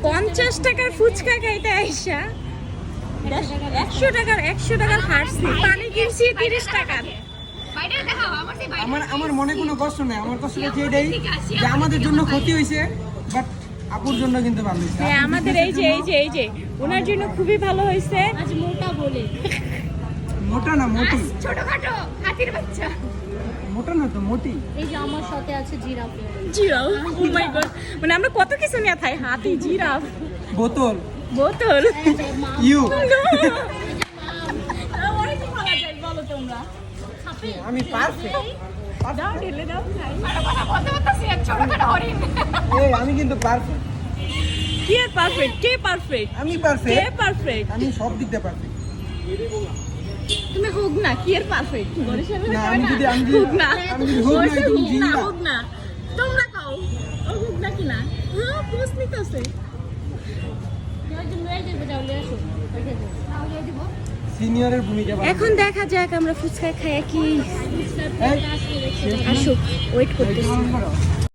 পঞ্চাশ টাকার ফুচকা খাইতে আইসা একশো টাকার একশো টাকার হারছি পানি কিনছি তিরিশ টাকার আমার আমার মনে কোনো কষ্ট নেই। আমার কষ্টটা হচ্ছে এটাই যে আমাদের জন্য ক্ষতি হয়েছে বাট আপুর জন্য কিন্তু ভালো হয়েছে হ্যাঁ আমাদের এই যে এই যে এই যে ওনার জন্য খুবই ভালো হয়েছে আজ মোটা বলে। মোটা না মোটি? ছোটখাটো হাতির বাচ্চা মোটা না তো মোটি। এই যে আমার সাথে আছে giraffe. Giraffe? Oh my god মানে আমরা কত কিছু নিয়ে থাই? হাতি জিরাফ। বোতল। বোতল। ইউ। আমি পারফেক্ট খাই। আমি কিন্তু পারফেক্ট কে পারফেক্ট কে পারফেক্ট আমি কে পারফেক্ট পারফেক্ট আমি সব দিক দিয়ে পারফেক্ট তুমি হোক না কি এর পারফেক্ট বরিশালের না, আমি যদি- আমি হোক না আমি হোক না, হোক না হোক না তোমরা খাও ও হোক না কি না হ্যাঁ পোস্ট সিনিয়রের ভূমিকা এখন দেখা যাক আমরা ফুচকা খাই কি আসুক ওয়েট করতেছি করো।